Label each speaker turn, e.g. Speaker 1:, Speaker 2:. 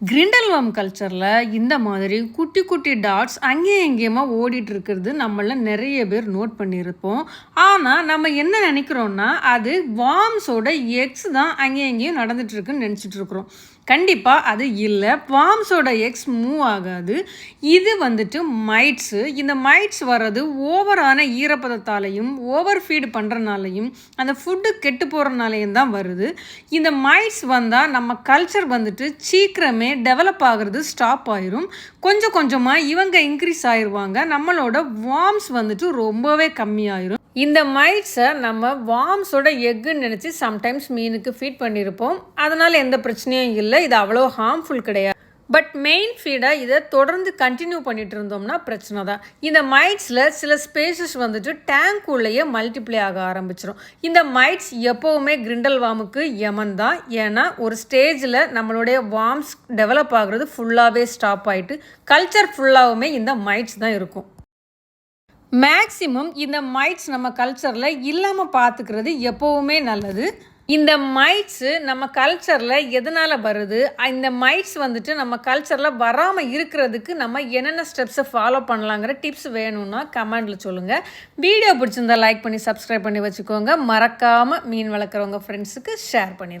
Speaker 1: கிரிண்டல்வம் கல்ச்சரில் இந்த மாதிரி குட்டி குட்டி டாட்ஸ் அங்கேயும் எங்கேயுமா ஓடிட்டு இருக்கிறது நம்மள நிறைய பேர் நோட் பண்ணியிருப்போம். ஆனால் நம்ம என்ன நினைக்கிறோம்னா அது வார்ம்ஸோட எக்ஸ் தான் அங்கேயும் எங்கேயும் நடந்துட்டுருக்குன்னு நினச்சிட்டு இருக்கிறோம். கண்டிப்பாக அது இல்லை. வார்ம்ஸோட எக்ஸ் மூவ் ஆகாது. இது வந்துட்டு மைட்ஸு இந்த மைட்ஸ் வர்றது ஓவரான ஈரப்பதத்தாலையும் ஓவர் ஃபீடு பண்ணுறனாலையும் அந்த ஃபுட்டு கெட்டு போகிறனாலையும் தான் வருது. இந்த மைட்ஸ் வந்தால் நம்ம கல்ச்சர் வந்துட்டு சீக்கிரமே டெவலப் ஆகிறது ஸ்டாப் ஆயிரும். கொஞ்சம் கொஞ்சமாக இவங்க இன்க்ரீஸ் ஆயிடுவாங்க நம்மளோட வார்ம்ஸ் வந்துட்டு ரொம்பவே கம்மியாயிரும். இந்த மைட்ஸை நம்ம வார்ம்ஸோட எக்குன்னு நினச்சி சம்டைம்ஸ் மீனுக்கு ஃபீட் பண்ணியிருப்போம் அதனால் எந்த பிரச்சனையும் இல்லை. இது அவ்வளோ ஹார்ம்ஃபுல் கிடையாது. பட் மெயின் ஃபீடாக இதை தொடர்ந்து கண்டினியூ பண்ணிட்டு இருந்தோம்னா பிரச்சனை தான். இந்த மைட்ஸில் சில ஸ்பேசஸ் வந்துட்டு டேங்க் உள்ளேயே மல்டிப்ளை ஆக ஆரம்பிச்சிடும் இந்த மைட்ஸ் எப்போவுமே கிரிண்டல் வாமுக்கு யமன் தான். ஏன்னா ஒரு ஸ்டேஜில் நம்மளுடைய வார்ம்ஸ் டெவலப் ஆகுறது ஃபுல்லாகவே ஸ்டாப் ஆகிட்டு கல்ச்சர் ஃபுல்லாகவுமே இந்த மைட்ஸ் தான் இருக்கும். மேக்சிமம் இந்த மைட்ஸ் நம்ம கல்ச்சரில் இல்லாமல் பார்த்துக்கிறது எப்போவுமே நல்லது. இந்த மைட்ஸு நம்ம கல்ச்சரில் எதனால் வருது? இந்த மைட்ஸ் வந்துட்டு நம்ம கல்ச்சரில் வராமல் இருக்கிறதுக்கு நம்ம என்னென்ன ஸ்டெப்ஸை ஃபாலோ பண்ணலாங்கிற டிப்ஸ் வேணும்னா கமெண்டில் சொல்லுங்கள் வீடியோ பிடிச்சிருந்தா லைக் பண்ணி சப்ஸ்கிரைப் பண்ணி வச்சுக்கோங்க. மறக்காமல் மீன் வளர்க்குறவங்க ஃப்ரெண்ட்ஸுக்கு ஷேர் பண்ணி